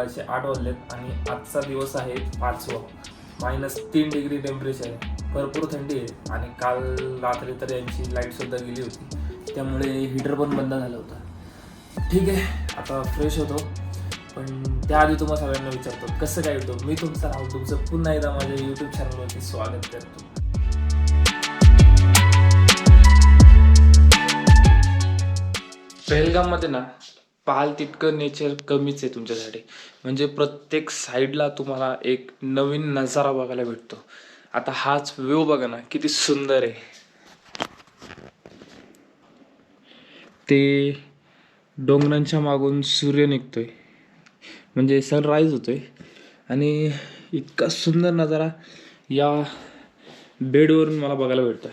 सकाळचे आठ वाजलेत आणि आजचा दिवस आहे पाचवा. मायनस तीन डिग्री टेम्परेचर आहे. भरपूर थंडी आहे. आणि काल रात्री तर यांची लाईटसुद्धा गेली होती. त्यामुळे हीटर पण बंद झालं होतं. ठीक आहे. आता फ्रेश होतो. पण त्याआधी तुम्हाला सगळ्यांना विचारतो कसं काय होतो? मी तुमचं राहुल तुमचं पुन्हा एकदा माझ्या यूट्यूब चॅनलवरती स्वागत करतो. पेहलगाममध्ये ना पाहाल तितकं नेचर कमीच आहे तुमच्यासाठी. म्हणजे प्रत्येक साईडला तुम्हाला एक नवीन नजारा बघायला भेटतो. आता हाच व्ह्यू बघा ना किती सुंदर आहे. ते डोंगरांच्या मागून सूर्य निघतोय. म्हणजे सनराईज होतोय. आणि इतका सुंदर नजारा या बेडवरून मला बघायला भेटतोय.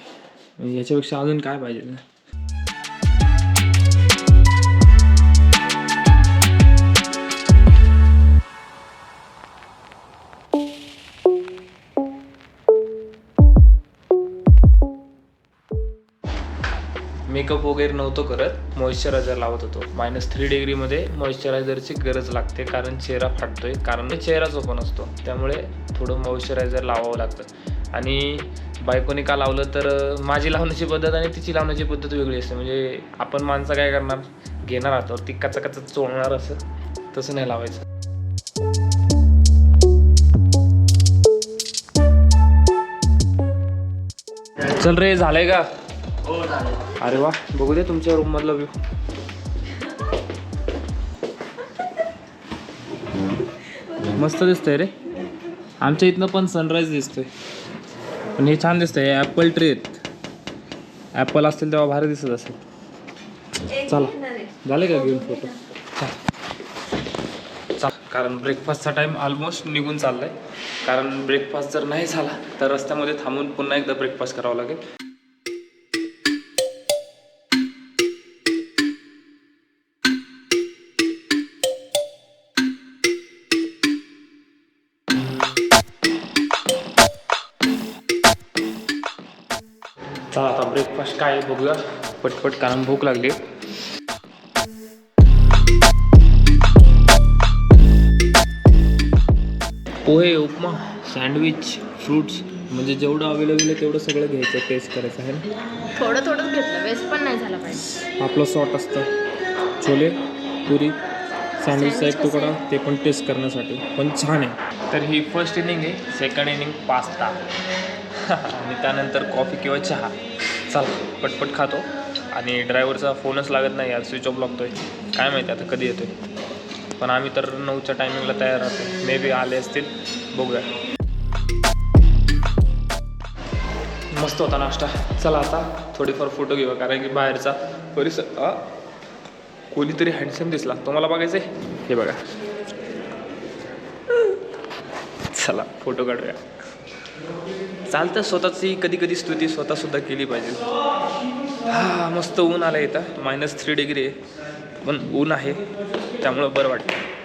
म्हणजे याच्यापेक्षा अजून काय पाहिजे? ना मेकअप वगैरे नव्हतो करत. मॉइश्चरायझर लावत होतो. मायनस थ्री डिग्रीमध्ये मॉइश्चरायझरची गरज लागते कारण चेहरा फाटतोय. कारण चेहराच ओपन असतो. त्यामुळे थोडं मॉइश्चरायझर लावावं लागतं. आणि बायकोने का लावलं तर माझी लावण्याची पद्धत आणि तिची लावण्याची पद्धत वेगळी असते. म्हणजे आपण माणसं काय करणार? घेणार आहोत ती कचा कचा चोळणार असं. तसं नाही लावायचं. चल रे झालंय का? अरे वा बघू दे तुमच्या रूम मधला व्ह्यू मस्त दिसतंय रे. आमच्या इथनं पण सनराईज दिसतोय. पण हे छान दिसतंय ॲपल ट्री आहेत. ॲपल असतील तेव्हा भारी दिसत असेल. चला. झाले का घेऊन फोटो चाल. कारण ब्रेकफास्टचा टाईम ऑलमोस्ट निघून चाललाय. कारण ब्रेकफास्ट जर नाही झाला तर रस्त्यामध्ये थांबून पुन्हा एकदा ब्रेकफास्ट करावा लागेल. बघूया. पटपट कारण भूक लागली. पोहे उपमा सँडविच फ्रूट्स म्हणजे जेवढं अवेलेबल आहे तेवढं सगळं घ्यायचं टेस्ट करायचं आहे ना? थोडं थोडंच घेतलं वेस्ट पण नाही झाला पाहिजे. आपलं सॉट असतं. छोले पुरी सँडविचचा एक तुकडा ते पण टेस्ट करण्यासाठी. पण छान आहे. तर ही फर्स्ट इनिंग आहे सेकंड इनिंग पास्ता आणि त्यानंतर कॉफी किंवा चहा. चला पटपट खातो आणि ड्रायव्हरचा फोनच लागत नाही यार स्विच ऑफ लागतोय काय माहिती आता कधी येतोय. पण आम्ही तर नऊच्या टायमिंगला तयार राहतो. मे बी आले असतील बघूया. मस्त होता नाश्ता. चला आता थोडीफार फोटो घेऊया कारण की बाहेरचा परिसर कोणीतरी हँडसम दिसला. तुम्हाला बघायचंय? हे बघा. चला फोटो काढूया. चालतं स्वतःची कधी कधी स्तुती स्वतःसुद्धा केली पाहिजे. हा मस्त ऊन आलं इथं. मायनस थ्री डिग्री आहे. पण ऊन आहे. त्यामुळं बरं वाटतं.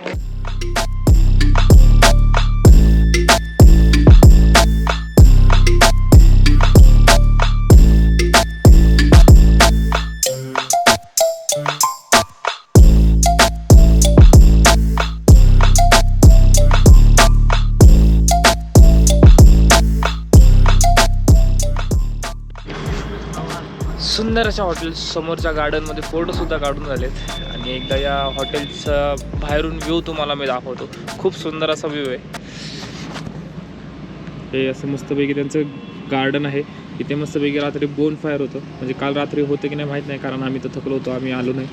सुंदर अशा हॉटेल समोरच्या गार्डनमध्ये फोटोसुद्धा काढून झालेत. आणि एकदा या हॉटेलचा बाहेरून व्ह्यू तुम्हाला मी दाखवतो. खूप सुंदर असा व्ह्यू आहे. हे असं मस्तपैकी त्यांचं गार्डन आहे. इथे मस्तपैकी रात्री बोन फायर होतं. म्हणजे काल रात्री होतं की नाही माहीत नाही कारण आम्ही तर थकलो होतो आम्ही आलो नाही.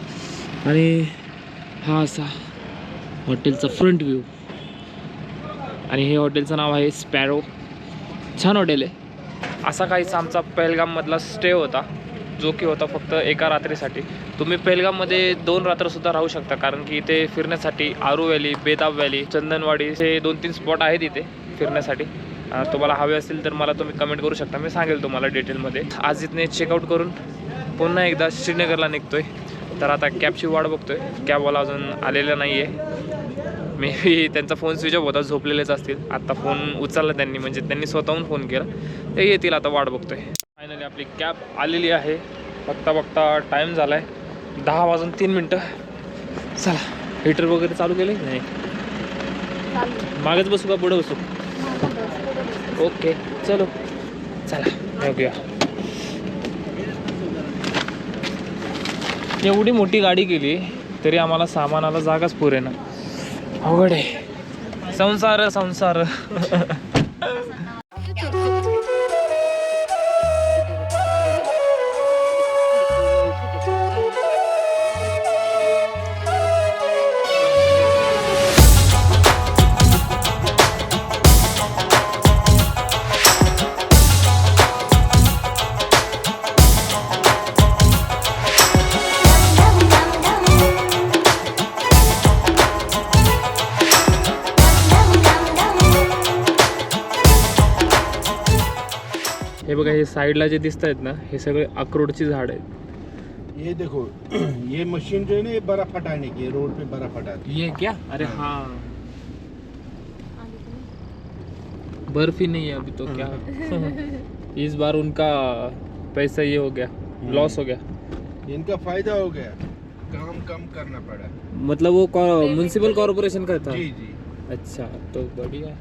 आणि हा असा हॉटेलचा फ्रंट व्ह्यू आणि हे हॉटेलचं नाव आहे स्पॅरो छान हॉटेल आहे. असा काहीच आमचा पेहलगाममधला स्टे होता. जो की होता फक्त एका रात्रीसाठी. तुम्ही पेलगाममध्ये दोन रात्रसुद्धा राहू शकता कारण की इथे फिरण्यासाठी आरू व्हॅली बेताब व्हॅली चंदनवाडी हे दोन तीन स्पॉट आहेत इथे फिरण्यासाठी. तुम्हाला हवे असतील तर मला तुम्ही कमेंट करू शकता. मी सांगेल तुम्हाला डिटेलमध्ये आज इथने चेकआउट करून पुन्हा एकदा श्रीनगरला निघतोय. तर आता कॅबची वाट बघतोय. कॅबवाला अजून आलेला नाही आहे मे बी त्यांचा फोन स्विच ऑफ होता झोपलेलेच असतील. आत्ता फोन उचलला त्यांनी म्हणजे त्यांनी स्वतःहून फोन केला. ते येतील आता वाट बघतोय. फायनली आपली कॅब आलेली आहे. बघता बघता टाईम झाला आहे दहा वाजून तीन मिनटं चला हीटर वगैरे चालू केले की नाही. मागेच बसू का? पुढे बसू? ओके चलो. चला बघूया एवढी मोठी गाडी केली तरी आम्हाला सामानाला जागाच पुरे ना अवघड आहे. संसार संसार. बघा हे साईडला जे दिसत आहेत ना हे सगळे अक्रोडची झाड आहेत. ये देखो ये मशीन जो है ना ये बर्फ हटाने की है रोड पे बर्फ हटाती ये क्या? अरे हाँ। बर्फ ही नहीं है अभी तो क्या। इस बार उनका पैसा ये हो गया लॉस हो गया। इनका फायदा हो गया काम कम करना पड़ा। मतलब वो म्यूनसिपल कॉरपोरेशन का था? जी जी। अच्छा तो बढ़िया।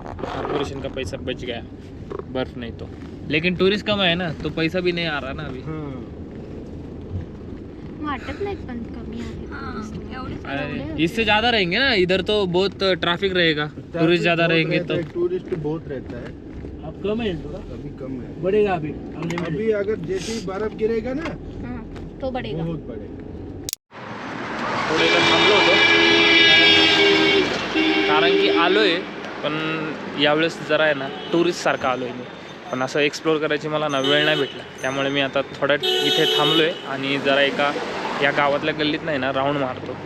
कॉरपोरेशन का पैसा बच गया। बर्फ़ नहीं तो। लेकिन टूरिस्ट कम है ना तो पैसा भी नहीं आ रहा ना अभी। वाटत नाही पण कमी आहे अरे, इससे ज़्यादा रहेंगे ना इधर तो बहुत ट्रैफ़िक रहेगा। टूरिस्ट ज़्यादा रहेंगे तो। टूरिस्ट बहुत रहता है। अब कम है अभी कम है। बढ़ेगा अभी अभी अगर जैसे ही बर्फ़ गिरेगा ना हाँ तो बडेगा बहुत बढ़ेगा। थोडं इथं थांबलो होतो कारण की आलोय पण यावेळेस जरा आहे ना टुरिस्टसारखा आलो आहे मी. पण असं एक्सप्लोर करायची मला ना वेळ नाही भेटला. त्यामुळे मी आता थोड्या इथे थांबलो आहे आणि जरा एका या गावातल्या गल्लीत नाही ना राऊंड मारतो.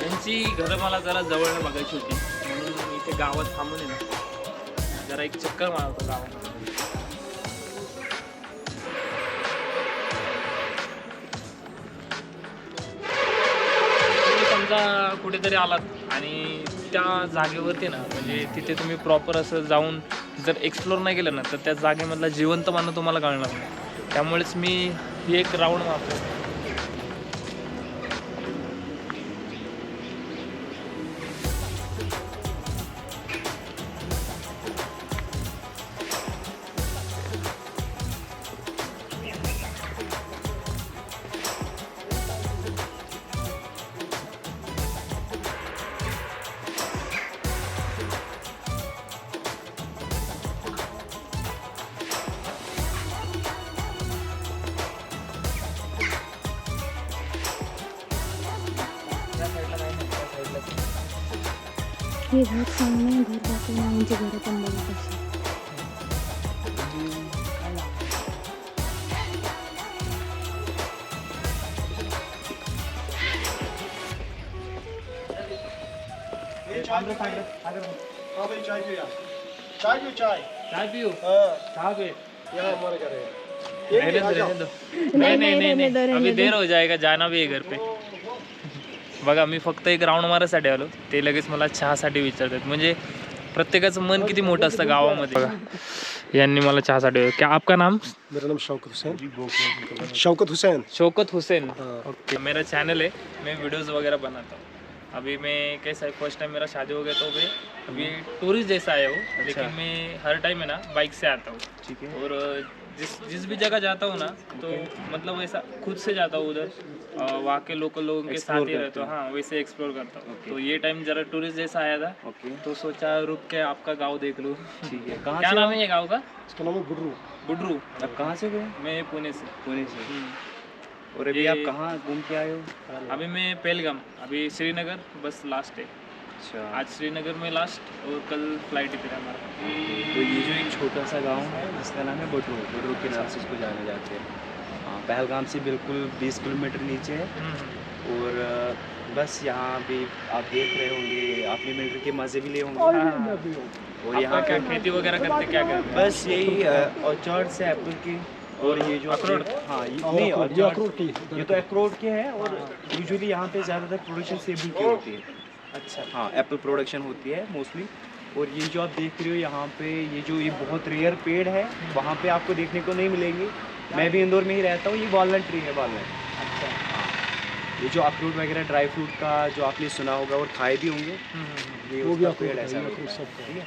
त्यांची घरं मला जरा जवळ बघायची होती. म्हणून मी इथे गावात थांबून आहे ना. जरा एक चक्कर मारतो गावात. समजा कुठेतरी आलात आणि त्या जागेवरती ना म्हणजे तिथे तुम्ही प्रॉपर असं जाऊन जर एक्सप्लोर नाही केलं ना तर त्या जागेमधला जिवंतपणा तुम्हाला कळणार नाही. त्यामुळेच मी ही एक राऊंड मारतो हे घर घर पण बघत चाय पियो चाय चाय पियो हाँ। कहाँ पे? यहाँ हमारे घर है। रहने दो रहने दो। नहीं नहीं नहीं नहीं अभी देर हो जाएगा जाना भी है घर पे। बघा मी फक्त एक राऊंड मारायसाठी आलो. ते लगेच मला चहासाठी विचारतात. म्हणजे प्रत्येकाचं मन किती मोठं असतं गावामध्ये. बघा. यांनी मला चहासाठी क्या आपका नाम? मेरा नाम शौकत हुसैन. शौकत हुसैन. शौकत हुसैन। ओके मेरा चैनल है. मैं वीडियोस वगैरह बनाता हूँ. अभी मैं कैसा है फर्स्ट टाइम मेरा शादी हो गया तो मैं अभी टूरिस्ट जैसा आया हूँ. लेकिन मैं हर टाइम है ना बाइक से आता हूँ. ठीक है. और जिस जिस भी जगह जाता हूँ ना तो मतलब ऐसा खुद से जाता हूँ उधर वहाँ के लोकल लोगों के साथ ही रहता हूँ। हाँ। वैसे एक्सप्लोर करता हूँ। तो ये टाइम जरा टूरिस्ट जैसा आया था तो सोचा रुक के आपका गाँव देख लूँ। ठीक है। कहाँ क्या नाम है? ये गाँव का? इसका नाम है गुर्रू बुड्रू आप कहाँ से गए? मैं पुणे से। पुणे से। हम्म। और अभी आप कहाँ घूम के आए हो? अभी मैं पहलगाम अभी श्रीनगर बस लास्ट है। अच्छा। आज श्रीनगर में लास्ट और कल फ़्लाइट इधर है हमारा। तो ये जो एक छोटा सा गाँव है जिसका नाम है बटरू बटरू के नाम से इसको जाने जाते हैं। हाँ पहलगाम से बिल्कुल 20 किलोमीटर नीचे है। हम्म। और बस यहाँ भी आप देख रहे होंगे आपने मिलिट्री के मज़े भी लिए होंगे। हाँ। और यहाँ क्या खेती वगैरह करते क्या करते हैं? बस यही ऑर्चर्ड से एप्पल की और ये जो अखरोट? हाँ ये नहीं ये अखरोट की ये तो अखरोट के हैं और यूजुअली यहाँ पे ज़्यादातर प्रोडक्शन सेब की होती है। अच्छा। हाँ एप्पल प्रोडक्शन होती है मोस्टली और ये जो आप देख रहे हो यहाँ पे ये जो ये बहुत रेयर पेड़ है वहाँ पे आपको देखने को नहीं मिलेंगे। मैं भी इंदौर में ही रहता हूँ ये वॉलट ट्री है वॉलट अच्छा। ये जो अखरूट वगैरह ड्राई फ्रूट का जो आपने सुना होगा और खाए भी होंगे ये वो भी पेड़ ऐसा है, है, ठीक है?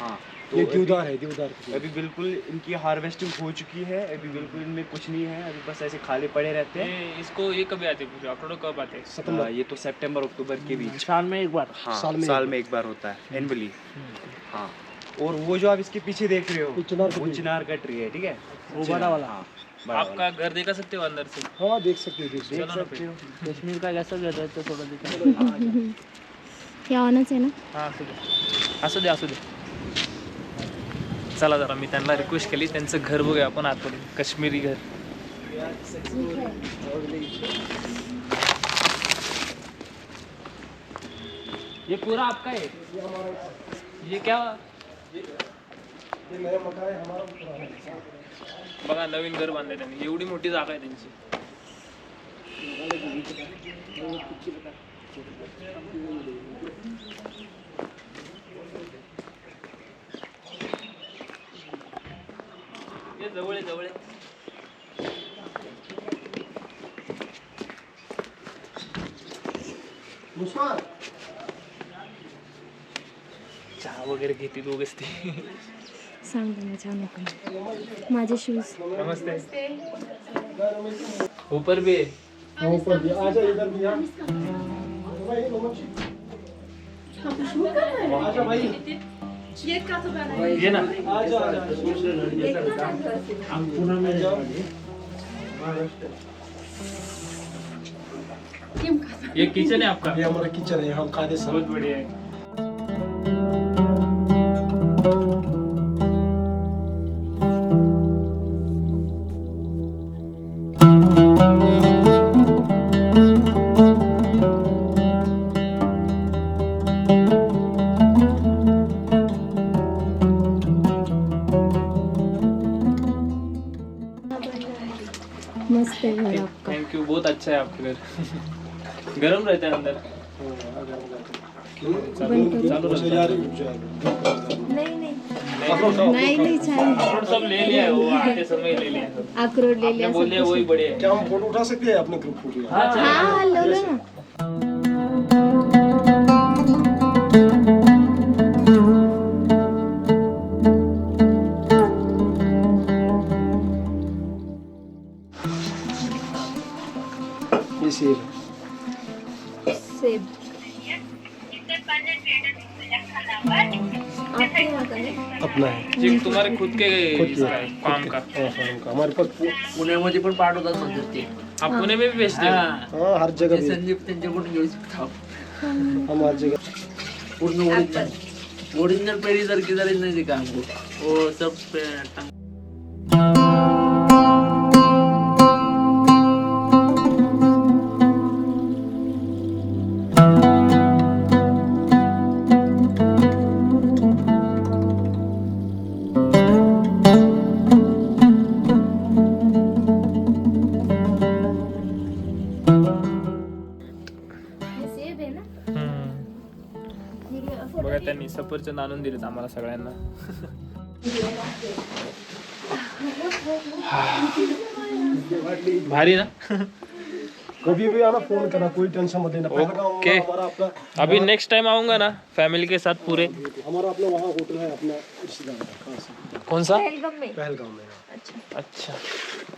हाँ। तो ये देवदार है देवदार अभी बिल्कुल इनकी हार्वेस्टिंग हो चुकी है अभी बिल्कुल इनमें कुछ नहीं है अभी बस ऐसे खाली पड़े रहते हैं। इसको ये कभी आते पूरे? अखरोट कब आते आ, ये तो सितंबर अक्टूबर के बीच। साल में एक बार? हाँ साल में साल एक में एक बार होता है एनुअली हाँ और वो जो आप इसके पीछे देख रहे हो वो चिनार का वो चिनार का ट्री है ठीक है? वो बड़ा वाला। हाँ आपका घर देखा सकते हो अंदर से? हाँ देख सकते हो देख सकते चलो कश्मीर का कैसा घर रहता है थोड़ा दिखा हे ऑनच आहे ना? हा असू दे असू दे। चला जरा मी त्यांना रिक्वेस्ट केली. त्यांचं घर बघूया आपण आतमध्ये. काश्मीरी घर. ये पूरा आपका है ये क्या? बघा नवीन घर बांधले त्यांनी. एवढी मोठी जागा आहे त्यांची. जवळ जवळ चहा वगैरे घेते दोघच ती. सांग त्यांना छान नको. माझे शूज नमस्ते. ऊपर भी ऊपर भी आजा इधर भी आजा भाई. ये ना। आजा आजा हम पुणे में जाओ ये किचन है आपका? ये हमारा किचन है हम खाते सब बहुत बढ़िया है। मस्त है घर आपका। थैंक यू बहुत अच्छा है आपका घर। गर्म रहता है अंदर। नहीं नहीं नहीं नहीं रहता जा है नाही नाही। नाही नाही अखरोट सब ले लिया है वो आते समय ले लिया है। अक्रोड आपने लिहिले बोल वही बड़े क्या हम फ़ोटो उठा सकते हैं अपने ग्रुप फ़ोटो हाँ चलो। लो लावलं ना सेब सेब आपके यहाँ का नहीं अपना है। ये तुम्हारे खुद के खुद के। काम का। हाँ, हाँ, का। हमारे पास पू- पुण्यामध्ये पण पाठवतात म्हणतात ते आप पुणे में भी बेचते हो? हाँ। हर जगह संदीप त्यांच्याकडून घेऊ शकतो हम हर जगह। पूर्ण ओरिजिनल ओरिजिनल पेढी सारखी झाली नाही ते काम वो सब सफरचंद आणून दिलेत आम्हाला सगळ्यांना. भारी ना? कभी भी आना फ़ोन करना कोई टेंशन मत लेना. ओके। अभी नेक्स्ट टाइम आऊँगा ना फैमिली के साथ पूरे। हमारा अपना वहाँ होटल है अपना रिश्तेदार कौन सा? पहलगाम में। पहलगाम में अच्छा।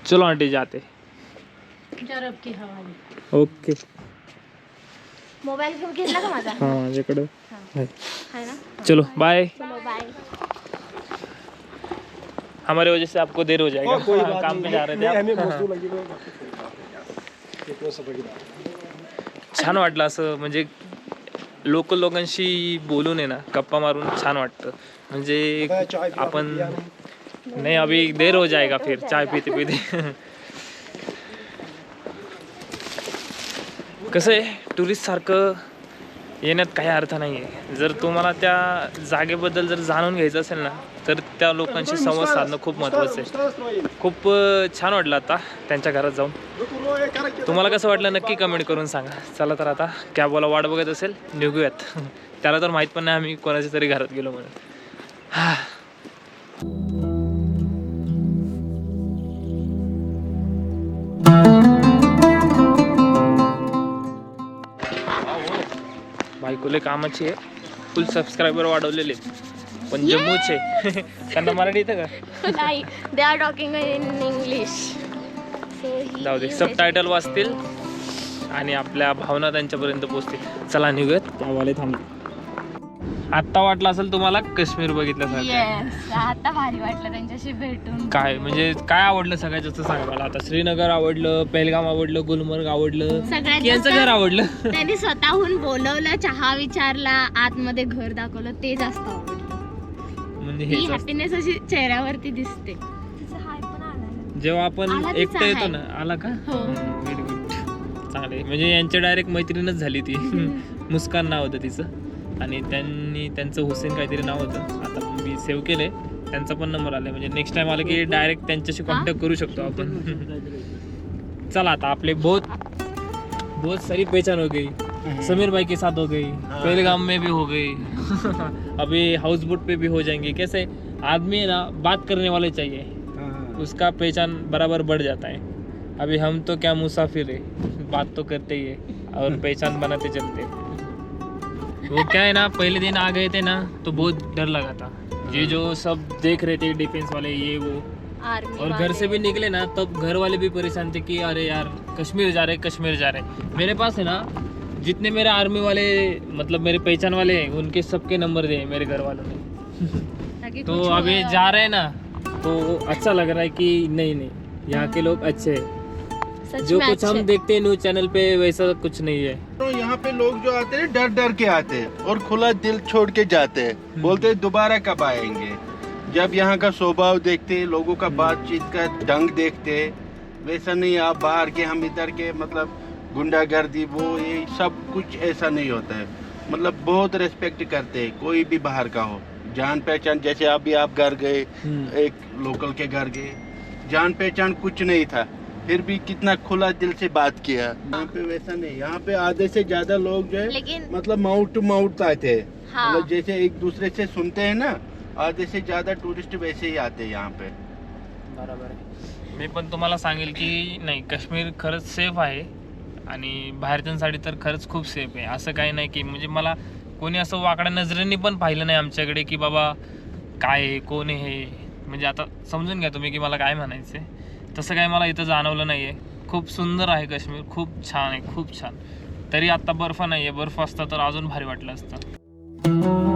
चलो आंटी जाते। ओके मोबाईल घेऊन घेतला का माझा? हाँ माझ्याकडं. आहे. आहे ना? चलो बाय चलो बाय हमारे वजह से आपको देर हो जाएगा। हाँ, हाँ, काम पे जा रहे थे आप। हमें मजदूर लगी हुई है। छान वाटलं असं म्हणजे लोकल लोकांशी बोलून आहे ना गप्पा मारून छान वाटतं. म्हणजे आपण नहीं। नाही अभी देर हो जाएगा फिर चाय पीते पीते कसं आहे टुरिस्ट सारखं येण्यात काही अर्थ नाही आहे जर तुम्हाला त्या जागेबद्दल जर जाणून घ्यायचं असेल ना तर त्या लोकांशी संवाद साधणं खूप महत्त्वाचं आहे. खूप छान वाटलं आता त्यांच्या घरात जाऊन. तुम्हाला कसं वाटलं नक्की कमेंट करून सांगा. चला तर आता कॅबवाला वाट बघत असेल निघूयात. त्याला तर माहीत पण नाही आम्ही कोणाच्या तरी घरात गेलो म्हणून. हा. बायकोले कामाची आहे. फुल सबस्क्रायबर वाढवलेले. पण जम्मूचे. त्यांना मराठी येतं का? नाही they are talking in English जाऊ दे. सब टायटल वाचतील आणि आपल्या भावना त्यांच्यापर्यंत पोहोचतील. चला निघूयात. त्यावाले थांब. आत्ता वाटलं असेल तुम्हाला काश्मीर बघितल्यासारखं. येस आता भारी वाटलं त्यांच्याशी भेटून. काय म्हणजे काय आवडलं सगळ्यात जास्त सांगा मला आता. श्रीनगर आवडलं पेलगाम आवडलं गुलमर्ग आवडलं सगळ्यात की यांचं जास्त घर आवडलं. त्यांनी स्वतःहून बोलवलं चहा विचारला आतमध्ये घर दाखवलं ते जास्त आवडलं. म्हणजे ही हेच असतं. हॅपीनेस अशी चेहऱ्यावरती दिसते. जेव्हा आपण आला तिचा एकटं येतो. ना आला का? हो. गुड गुड चांगले म्हणजे यांच्या डायरेक्ट मैत्रीणच झाली ती. मुस्कान नाव होतं तिचं. आणि त्यांनी त्यांचं हुसेन काहीतरी नाव होतं. आता मी सेव्ह केलंय. त्यांचा पण नंबर आलाय. म्हणजे नेक्स्ट टाइम आलं की डायरेक्ट त्यांच्याशी कॉन्टॅक्ट करू शकतो आपण. चला आता आपले बहुत बहुत सारी पहचान हो गई. समीर भाई के साथ हो गई. पहलगाम में भी हो गई. अभी हाउस बोट पे भी हो जाएंगे. कैसे? आदमी है ना बात करने वाले चाहिए. उसका पहचान बराबर बढ़ जाता है. अभी हम तो क्या मुसाफिर है? बात तो करते ही है और पहचान बनाते चलते हैं। वो क्या है ना पहले दिन आ गए थे ना तो बहुत डर लगा था। ये जो सब देख रहे थे डिफेंस वाले ये वो। आर्मी और घर से भी निकले ना तब घर वाले भी परेशान थे कि अरे यार कश्मीर जा रहे कश्मीर जा रहे। मेरे पास है ना जितने मेरे आर्मी वाले मतलब मेरे पहचान वाले हैं उनके सबके नंबर दिए मेरे घर वालों ने। तो अभी जा रहे हैं ना तो अच्छा लग रहा है कि नहीं नहीं यहाँ के लोग अच्छे हैं। जो कुछ हम देखते हैं न्यूज़ चैनल पे वैसा कुछ नहीं है। तो यहाँ पे लोग जो आते हैं डर डर के आते हैं और खुला दिल छोड़ के जाते हैं। बोलते हैं दोबारा कब आएँगे? जब यहाँ का स्वभाव देखते हैं लोगों का बातचीत का ढंग देखते हैं वैसा नहीं आप बाहर के हम इधर के मतलब गुंडागर्दी वो ये सब कुछ ऐसा नहीं होता है। मतलब बहुत रेस्पेक्ट करते हैं कोई भी बाहर का हो। जान पहचान जैसे अभी आप घर गए एक लोकल के घर गए जान पहचान कुछ नहीं था। फिर भी कितना खुला दिल से बात किया। यहाँ पे वैसा नहीं यहाँ पे आधे से ज्यादा लोग जो है लेकिन मतलब माउथ टू माउथ आते हैं हाँ। मतलब जैसे एक दूसरे से सुनते हैं ना आधे से ज्यादा टूरिस्ट वैसे ही आते हैं यहाँ पे। बरोबर मी पण तुम्हाला सांगेल की नाही काश्मीर खरंच सेफ आहे आणि बाहेरच्यांसाठी तर खरंच खूप सेफ आहे. असं काही नाही की म्हणजे मला कोणी असं वाकड्या नजरेने पण पाहिलं नाही आमच्याकडे की बाबा काय आहे कोण आहे हे. म्हणजे आता समजून घ्या तुम्ही की मला काय म्हणायचं आहे तसं काही मला इथं जाणवलं नाही आहे खूप सुंदर आहे काश्मीर. खूप छान आहे. खूप छान. तरी आत्ता बर्फ नाही आहे बर्फ असता तर अजून भारी वाटलं असतं.